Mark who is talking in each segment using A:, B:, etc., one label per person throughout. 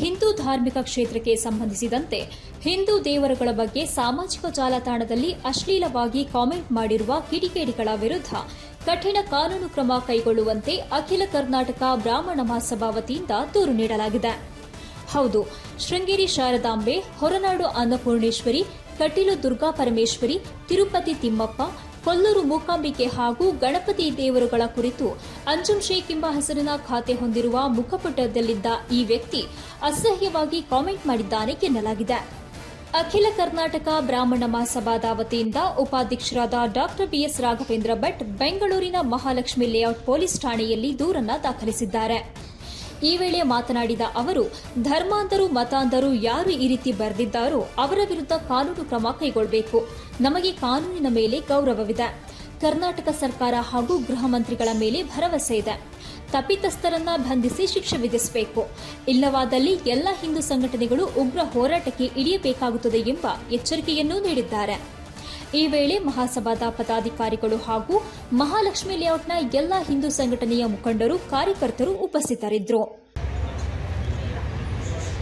A: ಹಿಂದೂ ಧಾರ್ಮಿಕ ಕ್ಷೇತ್ರಕ್ಕೆ ಸಂಬಂಧಿಸಿದಂತೆ ಹಿಂದೂ ದೇವರುಗಳ ಬಗ್ಗೆ ಸಾಮಾಜಿಕ ಜಾಲತಾಣದಲ್ಲಿ ಅಶ್ಲೀಲವಾಗಿ ಕಾಮೆಂಟ್ ಮಾಡಿರುವ ಕಿಡಿಕೇಡಿಗಳ ವಿರುದ್ಧ ಕಠಿಣ ಕಾನೂನು ಕ್ರಮ ಕೈಗೊಳ್ಳುವಂತೆ ಅಖಿಲ ಕರ್ನಾಟಕ ಬ್ರಾಹ್ಮಣ ಮಹಾಸಭಾ ವತಿಯಿಂದ ದೂರು ನೀಡಲಾಗಿದೆ. ಹೌದು, ಶೃಂಗೇರಿ ಶಾರದಾಂಬೆ, ಹೊರನಾಡು ಅನ್ನಪೂರ್ಣೇಶ್ವರಿ, ಕಟೀಲು ದುರ್ಗಾ ಪರಮೇಶ್ವರಿ ತಿರುಪತಿ ತಿಮ್ಮಪ್ಪ ಕೊಲ್ಲೂರು ಮೂಕಾಂಬಿಕೆ ಹಾಗೂ ಗಣಪತಿ ದೇವರುಗಳ ಕುರಿತು ಅಂಜುಂ ಶೇಖ್ ಎಂಬ ಹೆಸರಿನ ಖಾತೆ ಹೊಂದಿರುವ ಮುಖಪುಟದಲ್ಲಿದ್ದ ಈ ವ್ಯಕ್ತಿ ಅಸಹ್ಯವಾಗಿ ಕಾಮೆಂಟ್ ಮಾಡಿದ್ದಾನೆ ಎನ್ನಲಾಗಿದೆ. ಅಖಿಲ ಕರ್ನಾಟಕ ಬ್ರಾಹ್ಮಣ ಮಹಾಸಭಾದ ವತಿಯಿಂದ ಉಪಾಧ್ಯಕ್ಷರಾದ ಡಾಕ್ಟರ್ ಬಿಎಸ್ ರಾಘವೇಂದ್ರ ಭಟ್ ಬೆಂಗಳೂರಿನ ಮಹಾಲಕ್ಷ್ಮಿ ಲೇಔಟ್ ಪೊಲೀಸ್ ಠಾಣೆಯಲ್ಲಿ ದೂರನ್ನ ದಾಖಲಿಸಿದ್ದಾರೆ. ಈ ವೇಳೆ ಮಾತನಾಡಿದ ಅವರು ಧರ್ಮಾಂಧರು ಮತಾಂಧರು ಯಾರು ಈ ರೀತಿ ಬರೆದಿದ್ದಾರೋ ಅವರ ವಿರುದ್ಧ ಕಾನೂನು ಕ್ರಮ ಕೈಗೊಳ್ಳಬೇಕು ನಮಗೆ ಕಾನೂನಿನ ಮೇಲೆ ಗೌರವವಿದೆ. ಕರ್ನಾಟಕ ಸರ್ಕಾರ ಹಾಗೂ ಗೃಹ ಮಂತ್ರಿಗಳ ಮೇಲೆ ಭರವಸೆ ಇದೆ. ತಪ್ಪಿತಸ್ಥರನ್ನ ಬಂಧಿಸಿ ಶಿಕ್ಷೆ ವಿಧಿಸಬೇಕು. ಇಲ್ಲವಾದಲ್ಲಿ ಎಲ್ಲ ಹಿಂದೂ ಸಂಘಟನೆಗಳು ಉಗ್ರ ಹೋರಾಟಕ್ಕೆ ಇಳಿಯಬೇಕಾಗುತ್ತದೆ ಎಂಬ ಎಚ್ಚರಿಕೆಯನ್ನೂ ನೀಡಿದ್ದಾರೆ. ಈ ವೇಳೆ ಮಹಾಸಭಾದ ಪದಾಧಿಕಾರಿಗಳು ಹಾಗೂ ಮಹಾಲಕ್ಷ್ಮಿ ಲೇಔಟ್ನ ಎಲ್ಲ ಹಿಂದೂ ಸಂಘಟನೆಯ ಮುಖಂಡರು, ಕಾರ್ಯಕರ್ತರು ಉಪಸ್ಥಿತರಿದ್ದರು.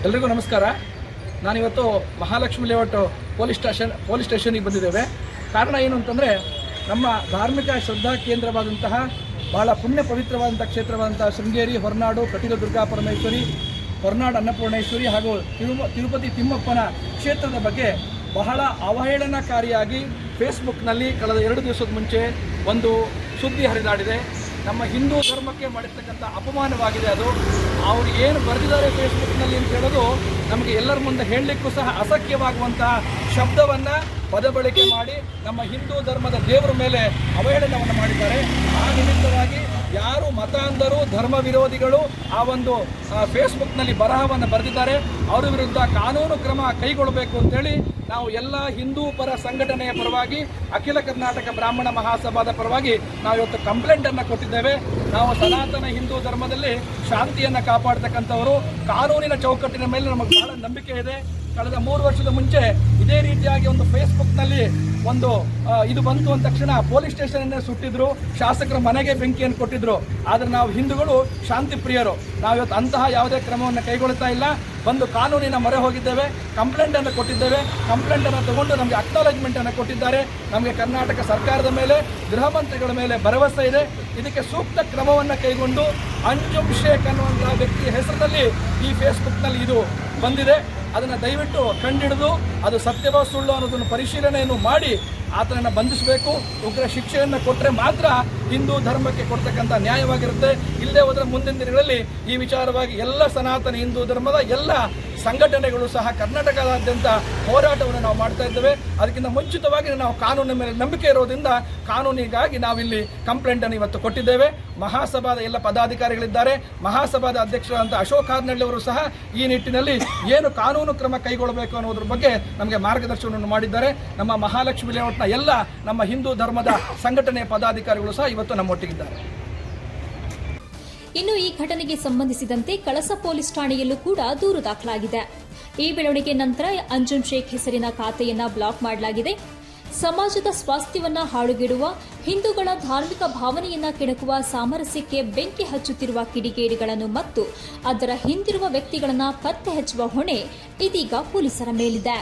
B: ಎಲ್ರಿಗೂ ನಮಸ್ಕಾರ. ನಾನಿವತ್ತು Mahalakshmi layout police station, police ಸ್ಟೇಷನಿಗೆ ಬಂದಿದ್ದೇವೆ. ಕಾರಣ ಏನು ಅಂತಂದರೆ, ನಮ್ಮ ಧಾರ್ಮಿಕ ಶ್ರದ್ಧಾ ಕೇಂದ್ರವಾದಂತಹ ಬಹಳ ಪುಣ್ಯ ಪವಿತ್ರವಾದಂಥ ಕ್ಷೇತ್ರವಾದಂಥ ಶೃಂಗೇರಿ, ಹೊರನಾಡು ಕಟೀಲು ದುರ್ಗಾ ಪರಮೇಶ್ವರಿ, ಹೊರನಾಡು ಅನ್ನಪೂರ್ಣೇಶ್ವರಿ ಹಾಗೂ ತಿರುಮ, ತಿರುಪತಿ ತಿಮ್ಮಪ್ಪನ ಕ್ಷೇತ್ರದ ಬಗ್ಗೆ ಬಹಳ ಅವಹೇಳನಕಾರಿಯಾಗಿ ಫೇಸ್ಬುಕ್ನಲ್ಲಿ ಕಳೆದ ಎರಡು ದಿವಸದ ಮುಂಚೆ ಒಂದು ಸುದ್ದಿ ಹರಿದಾಡಿದೆ. ನಮ್ಮ ಹಿಂದೂ ಧರ್ಮಕ್ಕೆ ಮಾಡಿರ್ತಕ್ಕಂಥ ಅಪಮಾನವಾಗಿದೆ ಅದು. ಅವ್ರು ಏನು ಬರೆದಿದ್ದಾರೆ ಫೇಸ್ಬುಕ್ನಲ್ಲಿ ಅಂತ ಹೇಳೋದು ನಮಗೆ ಎಲ್ಲರ ಮುಂದೆ ಹೇಳಲಿಕ್ಕೂ ಸಹ ಅಸಖ್ಯವಾಗುವಂತಹ ಶಬ್ದವನ್ನು ಪದಬಳಕೆ ಮಾಡಿ ನಮ್ಮ ಹಿಂದೂ ಧರ್ಮದ ದೇವರ ಮೇಲೆ ಅವಹೇಳನವನ್ನು ಮಾಡಿದ್ದಾರೆ. ಆ ನಿಮಿತ್ತವಾಗಿ ಯಾರು ಮತಾಂಧರು ಧರ್ಮ ವಿರೋಧಿಗಳು ಆ ಒಂದು ಫೇಸ್ಬುಕ್ನಲ್ಲಿ ಬರಹವನ್ನು ಬರೆದಿದ್ದಾರೆ. ಅವರ ವಿರುದ್ಧ ಕಾನೂನು ಕ್ರಮ ಕೈಗೊಳ್ಳಬೇಕು ಅಂತೇಳಿ ನಾವು ಎಲ್ಲ ಹಿಂದೂ ಪರ ಸಂಘಟನೆಯ ಪರವಾಗಿ, ಅಖಿಲ ಕರ್ನಾಟಕ ಬ್ರಾಹ್ಮಣ ಮಹಾಸಭಾದ ಪರವಾಗಿ ನಾವು ಇವತ್ತು ಕಂಪ್ಲೇಂಟನ್ನು ಕೊಟ್ಟಿದ್ದೇವೆ. ನಾವು ಸನಾತನ ಹಿಂದೂ ಧರ್ಮದಲ್ಲಿ ಶಾಂತಿಯನ್ನು ಕಾಪಾಡ್ತಕ್ಕಂಥವರು, ಕಾನೂನಿನ ಚೌಕಟ್ಟಿನ ಮೇಲೆ ನಮಗೆ ಬಹಳ ನಂಬಿಕೆ ಇದೆ. ಕಳೆದ ಮೂರು ವರ್ಷದ ಮುಂಚೆ ಇದೇ ರೀತಿಯಾಗಿ ಒಂದು ಫೇಸ್ಬುಕ್ನಲ್ಲಿ ಒಂದು ಇದು ಬಂತು ಅಂದ ತಕ್ಷಣ ಪೊಲೀಸ್ ಸ್ಟೇಷನ್ ಸುಟ್ಟಿದ್ರು, ಶಾಸಕರ ಮನೆಗೆ ಬೆಂಕಿಯನ್ನು ಕೊಟ್ಟಿದ್ರು. ಆದರೆ ನಾವು ಹಿಂದೂಗಳು ಶಾಂತಿ ಪ್ರಿಯರು ನಾವು ಇವತ್ತು ಅಂತಹ ಯಾವುದೇ ಕ್ರಮವನ್ನು ಕೈಗೊಳ್ತಾ ಇಲ್ಲ. ಬಂದು ಕಾನೂನಿನ ಮೊರೆ ಹೋಗಿದ್ದೇವೆ ಕಂಪ್ಲೇಂಟನ್ನು ಕೊಟ್ಟಿದ್ದೇವೆ ಕಂಪ್ಲೇಂಟನ್ನು ತಗೊಂಡು ನಮಗೆ ಅಕ್ನಾಲಜ್ಮೆಂಟನ್ನು ಕೊಟ್ಟಿದ್ದಾರೆ. ನಮಗೆ ಕರ್ನಾಟಕ ಸರ್ಕಾರದ ಮೇಲೆ, ಗೃಹ ಮಂತ್ರಿಗಳ ಮೇಲೆ ಭರವಸೆ ಇದೆ. ಇದಕ್ಕೆ ಸೂಕ್ತ ಕ್ರಮವನ್ನು ಕೈಗೊಂಡು ಅಂಜುಮ್ ಶೇಖ್ ಅನ್ನುವಂತಹ ವ್ಯಕ್ತಿಯ ಹೆಸರಿನಲ್ಲಿ ಈ ಫೇಸ್ಬುಕ್ನಲ್ಲಿ ಇದು ಬಂದಿದೆ. ಅದನ್ನು ದಯವಿಟ್ಟು ಕಂಡಿಡಿದು, ಅದು ಸತ್ಯವೋ ಸುಳ್ಳು ಅನ್ನೋದನ್ನು ಪರಿಶೀಲನೆಯನ್ನು ಮಾಡಿ ಆತನನ್ನು ಬಂಧಿಸಬೇಕು. ಉಗ್ರ ಶಿಕ್ಷೆಯನ್ನು ಕೊಟ್ಟರೆ ಮಾತ್ರ ಹಿಂದೂ ಧರ್ಮಕ್ಕೆ ಕೊಡ್ತಕ್ಕಂಥ ನ್ಯಾಯವಾಗಿರುತ್ತೆ. ಇಲ್ಲದೆ ಹೋದರೆ ಮುಂದಿನ ದಿನಗಳಲ್ಲಿ ಈ ವಿಚಾರವಾಗಿ ಎಲ್ಲ ಸನಾತನ ಹಿಂದೂ ಧರ್ಮದ ಎಲ್ಲ ಸಂಘಟನೆಗಳು ಸಹ ಕರ್ನಾಟಕದಾದ್ಯಂತ ಹೋರಾಟವನ್ನು ನಾವು ಮಾಡ್ತಾ ಇದ್ದೇವೆ. ಅದಕ್ಕಿಂತ ಮುಂಚಿತವಾಗಿ ನಾವು ಕಾನೂನಿನ ಮೇಲೆ ನಂಬಿಕೆ ಇರೋದ್ರಿಂದ ಕಾನೂನಿಗಾಗಿ ನಾವಿಲ್ಲಿ ಕಂಪ್ಲೇಂಟನ್ನು ಇವತ್ತು ಕೊಟ್ಟಿದ್ದೇವೆ. ಮಹಾಸಭಾದ ಎಲ್ಲ ಪದಾಧಿಕಾರಿಗಳಿದ್ದಾರೆ. ಮಹಾಸಭಾದ ಅಧ್ಯಕ್ಷರಾದಂಥ ಅಶೋಕ್ ಹಾರ್ನಳ್ಳಿ ಅವರು ಸಹ ಈ ನಿಟ್ಟಿನಲ್ಲಿ ಏನು ಕಾನೂನು ಕ್ರಮ ಕೈಗೊಳ್ಳಬೇಕು ಅನ್ನೋದ್ರ ಬಗ್ಗೆ ನಮಗೆ ಮಾರ್ಗದರ್ಶನವನ್ನು ಮಾಡಿದ್ದಾರೆ. ನಮ್ಮ ಮಹಾಲಕ್ಷ್ಮಿ ಲೇಔಟ್ನ ಎಲ್ಲ ನಮ್ಮ ಹಿಂದೂ ಧರ್ಮದ ಸಂಘಟನೆಯ ಪದಾಧಿಕಾರಿಗಳು ಸಹ ಇವತ್ತು ನಮ್ಮೊಟ್ಟಿಗಿದ್ದಾರೆ
A: ಇನ್ನು ಈ ಘಟನೆಗೆ ಸಂಬಂಧಿಸಿದಂತೆ ಕಳಸ ಪೊಲೀಸ್ ಠಾಣೆಯಲ್ಲೂ ಕೂಡ ದೂರು ದಾಖಲಾಗಿದೆ. ಈ ಬೆಳವಣಿಗೆ ನಂತರ ಅಂಜುಮ್ ಶೇಖ್ ಹೆಸರಿನ ಖಾತೆಯನ್ನ ಬ್ಲಾಕ್ ಮಾಡಲಾಗಿದೆ. ಸಮಾಜದ ಸ್ವಾಸ್ಥ್ಯವನ್ನ ಹಾಳುಗೆಡುವ, ಹಿಂದೂಗಳ ಧಾರ್ಮಿಕ ಭಾವನೆಯನ್ನ ಕೆಣಕುವ ಸಾಮರಸ್ಯಕ್ಕೆ ಬೆಂಕಿ ಹಚ್ಚುತ್ತಿರುವ ಕಿಡಿಗೇಡಿಗಳನ್ನು ಮತ್ತು ಅದರ ಹಿಂದಿರುವ ವ್ಯಕ್ತಿಗಳನ್ನು ಪತ್ತೆ ಹಚ್ಚುವ ಹೊಣೆ ಇದೀಗ ಪೊಲೀಸರ ಮೇಲಿದೆ.